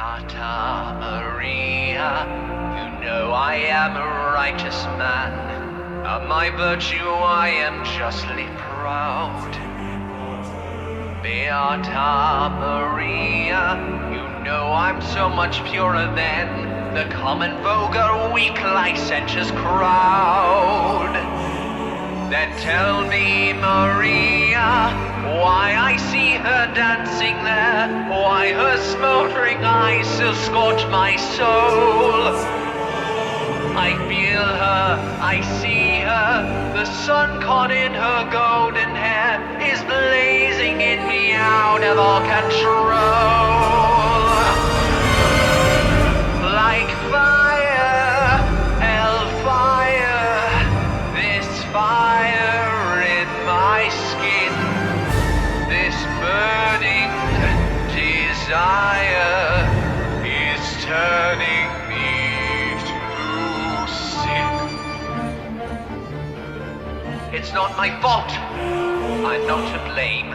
Beata Maria, you know I am a righteous man. Of my virtue I am justly proud. Beata Maria, you know I'm so much purer than the common vulgar, weak, licentious crowd. Then tell me, Maria, why I see her dancing there, why her smoldering eyes so scorch my soul. I feel her, I see her, the sun caught in her golden hair is blazing in me out of all control. Turning me to sin. It's not my fault. I'm not to blame.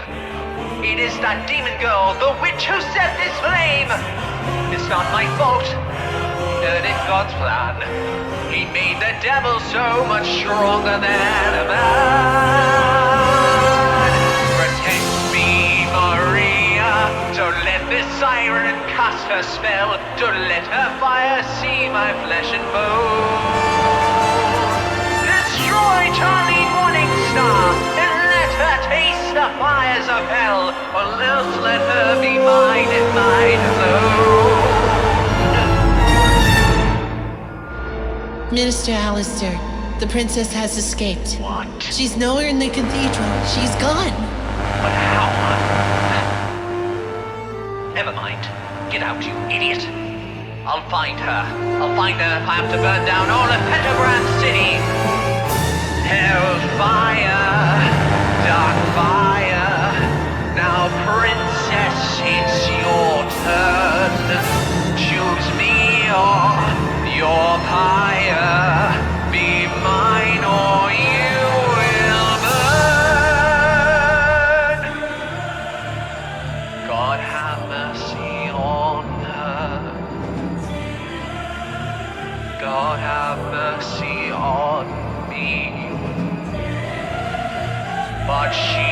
It is that demon girl, the witch who set this flame. It's not my fault. It is God's plan. He made the devil so much stronger than a man. Cast her spell. Don't let her fire see my flesh and bone. Destroy Charlie Morningstar and let her taste the fires of hell, or else let her be mine and mine alone. Minister Alistair, the princess has escaped. What? She's nowhere in the cathedral. She's gone. But how? Never mind. Get out, you idiot. I'll find her. I'll find her if I have to burn down all of Pentagram City. Hellfire, dark fire. Now, princess, it's your turn. Choose me or your pyre. God have mercy on me. But she